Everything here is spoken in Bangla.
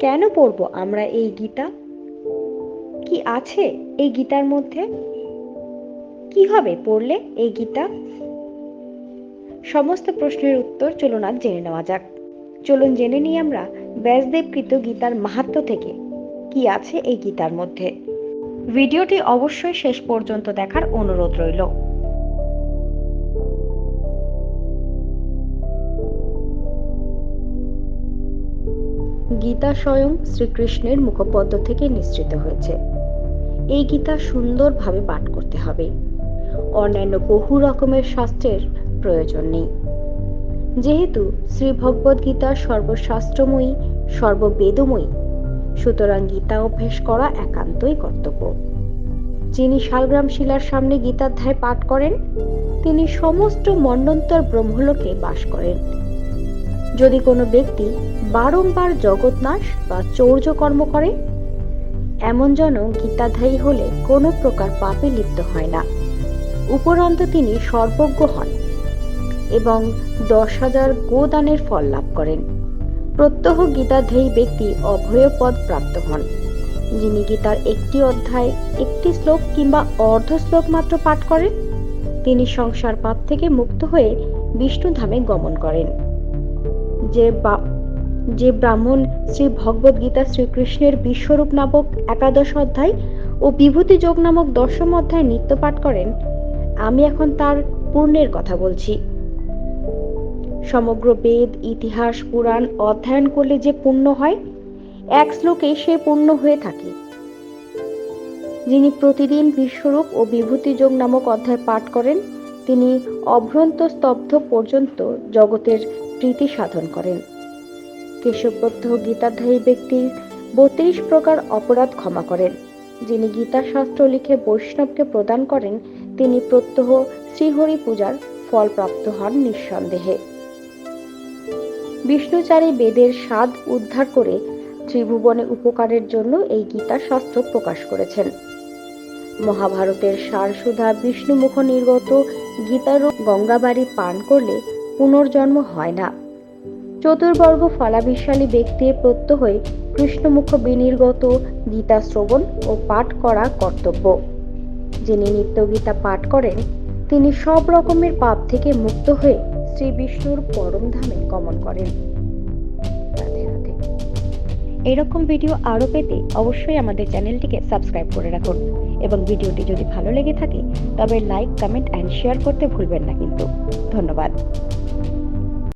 কেন পড়ব আমরা এই গীতা? কি আছে এই গীতার মধ্যে? কি হবে পড়লে এই গীতা? সমস্ত প্রশ্নের উত্তর চলুন আজ জেনে নেওয়া যাক। চলুন জেনে নিই আমরা ব্যাসদেবকৃত গীতার মাহাত্ম থেকে। কি আছে এই গীতার মধ্যে? ভিডিওটি অবশ্যই শেষ পর্যন্ত দেখার অনুরোধ রইল। গীতা স্বয়ং শ্রীকৃষ্ণের মুখপদ্ম থেকে নিঃসৃত হয়েছে। এই গীতা সুন্দরভাবে পাঠ করতে হবে। অন্যান্য বহু রকমের শাস্ত্রের প্রয়োজন নেই। যেহেতু শ্রী গীতা সর্বশাস্ত্রময়ী, সর্ববেদময়ী, সুতরাং গীতা অভ্যেস করা একান্তই কর্তব্য। যিনি শালগ্রাম শিলার সামনে গীতাধ্যায় পাঠ করেন, তিনি সমস্ত মন্ডন্তর ব্রহ্মলোকে বাস করেন। যদি কোনো ব্যক্তি বারংবার জগৎনাশ বা চৌর্য কর্ম করে, এমন জন গীতাধ্যায়ী হলে কোনো প্রকার পাপে লিপ্ত হয় না। উপরন্ত তিনি সর্বজ্ঞ হন এবং দশ হাজার গোদানের ফল লাভ করেন। প্রত্যহ গীতাধ্যায়ী ব্যক্তি অভয় পদ প্রাপ্ত হন, যিনি গীতার একটি অধ্যায়, একটি শ্লোক কিংবা অর্ধ শ্লোক মাত্র পাঠ করেন। তিনি সংসার পাপ থেকে মুক্ত হয়ে বিষ্ণুধামে গমন করেন। যে যে ব্রাহ্মণ শ্রী ভগবদ গীতা শ্রীকৃষ্ণের বিশ্বরূপ নামক একাদশ অধ্যায় ও বিভূতি যোগ নামক দশম অধ্যায় নিত্য পাঠ করেন, আমি এখন তার পূর্ণের কথা বলছি। সমগ্র বেদ, ইতিহাস, পুরাণ অধ্যয়ন করলে যে পুণ্য হয়, এক শ্লোকে সে পূর্ণ হয়ে থাকে। যিনি প্রতিদিন বিশ্বরূপ ও বিভূতি যোগ নামক অধ্যায় পাঠ করেন, তিনি অভ্রন্ত স্তব্ধ পর্যন্ত জগতের প্রীতি সাধন করেন। কেশববদ্ধ গীতাধ্যায়ী ব্যক্তির বত্রিশ প্রকার অপরাধ ক্ষমা করেন। যিনি গীতা শাস্ত্র লিখে বৈষ্ণবকে প্রদান করেন, তিনি প্রত্যহ শ্রীহরি পূজার ফল প্রাপ্ত হন নিঃসন্দেহে। বিষ্ণুচারী বেদের স্বাদ উদ্ধার করে ত্রিভুবনে উপকারের জন্য এই গীতা শাস্ত্র প্রকাশ করেছেন। মহাভারতের সারসুধা বিষ্ণুমুখ নির্গত গীতারূপ গঙ্গাবাড়ি পান করলে পুনর্জন্ম হয় না। চতুর্বর্গ ফলাবিশালী ব্যক্তির প্রত্যহই কৃষ্ণমুখ বিনির্গত গীতা শ্রবণ ও পাঠ করা কর্তব্য। যিনি নিত্য গীতা পাঠ করেন, তিনি সব রকমের পাপ থেকে মুক্ত হয়ে শ্রী বিষ্ণুর পরম ধামে গমন করেন। এরকম ভিডিও আরও পেতে অবশ্যই আমাদের চ্যানেলটিকে সাবস্ক্রাইব করে রাখুন এবং ভিডিওটি যদি ভালো লেগে থাকে, তবে লাইক, কমেন্ট, অ্যান্ড শেয়ার করতে ভুলবেন না কিন্তু। ধন্যবাদ।